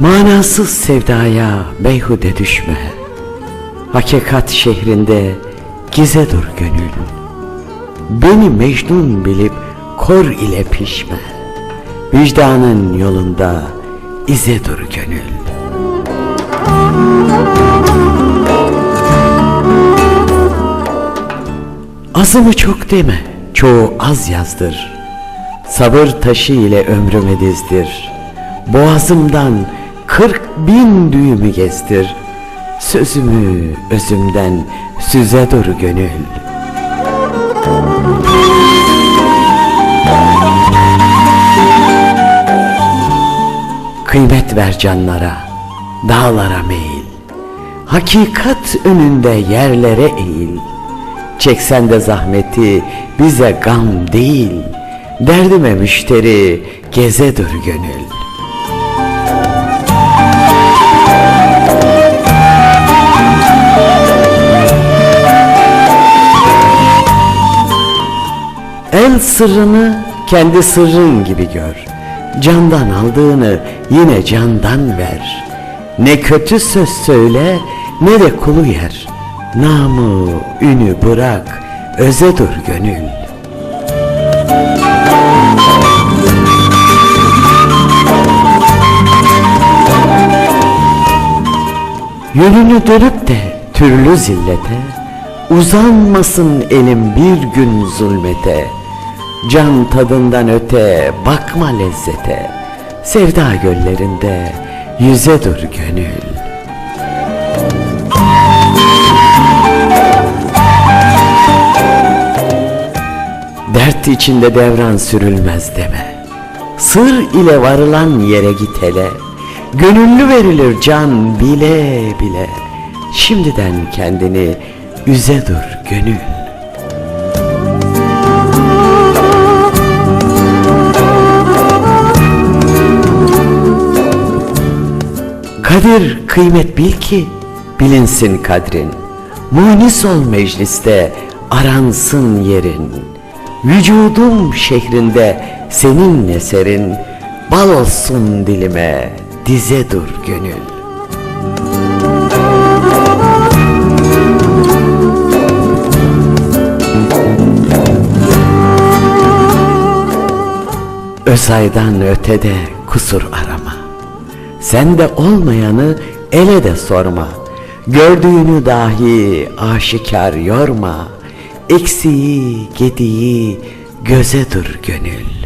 Manasız sevdaya beyhude düşme. Hakikat şehrinde gize dur gönül. Beni Mecnun bilip kor ile pişme. Vicdanın yolunda ize dur gönül. Azımı çok deme, çoğu az yazdır. Sabır taşı ile ömrümü dizdir. Boğazımdan kırk bin düğümü gezdir. Sözümü özümden süze dur gönül. Kıymet ver canlara, dağlara meyil. Hakikat önünde yerlere eğil. Çeksen de zahmeti bize gam değil. Derdime müşteri geze dur gönül. El sırrını kendi sırrın gibi gör. Candan aldığını yine candan ver. Ne kötü söz söyle ne de kulu yer. Namı, ünü bırak, öze dur gönül. Yönünü dönüp de türlü zillete, Uzanmasın elim bir gün zulmete, Can tadından öte bakma lezzete, Sevda göllerinde yüze dur gönül. Dert içinde devran sürülmez deme. Sır ile varılan yere git hele. Gönüllü verilir can bile bile. Şimdiden kendini üze dur gönül. Kadir kıymet bil ki bilinsin kadrin. Munis ol mecliste aransın yerin. Vücudum şehrinde senin eserin. Bal olsun dilime dize dur gönül. Özaydan ötede kusur arama. Sende olmayanı ele de sorma. Gördüğünü dahi aşikar yorma. Eksiği, gediği göze dur gönül.